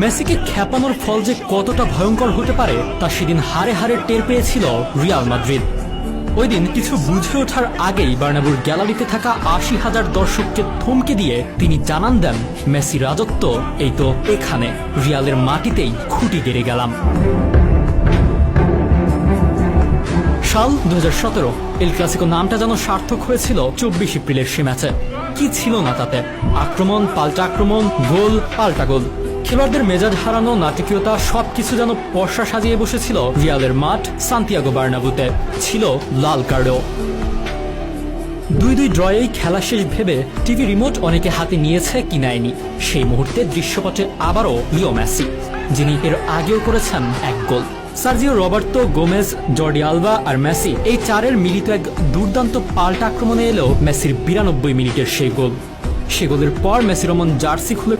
মেসিকে খ্যাপানোর ফল যে কতটা ভয়ঙ্কর হতে পারে, তা সেদিন হারে হারে টের পেয়েছিল রিয়াল মাদ্রিদ। ওই দিন কিছু বুঝে ওঠার আগেই বার্নাবুর গ্যালারিতে থাকা আশি হাজার দর্শককে থমকে দিয়ে তিনি জানান দেন, মেসি রাজত্ব, এই তো এখানে। রিয়ালের মাটিতেই খুঁটি গেড়ে গেলাম। সাল দু সতেরো, এল ক্লাসিকো নামটা যেন সার্থক হয়েছিল চব্বিশ এপ্রিলের সে ম্যাচে। কি ছিল না তাতে? আক্রমণ, পাল্টা আক্রমণ, গোল, পাল্টা গোল। খেলোয়াড়দের মেজাজ হারানো, নাটকীয়তা, সবকিছু যেন পর্ষা সাজিয়ে বসেছিল রিয়ালের মাঠ সান্তিয়াগো বার্নাবুতে। ছিল লাল কার্ডও। দুই দুই ড্রয়েই খেলা শেষ ভেবে টিভি রিমোট অনেকে হাতে নিয়েছে কি নেয়নি। সেই মুহূর্তে দৃশ্যপটে আবারও লিও মেসি, যিনি এর আগেও করেছেন এক goal. Sergio Roberto, Gomez, Jordi Alba আর মেসি এই চারের মিলিত এক দুর্দান্ত পাল্টা আক্রমণে এলেও মেসির বিরানব্বই মিনিটের সেই গোল। সে গোলের পর মেসি রমন জার্সি খুলে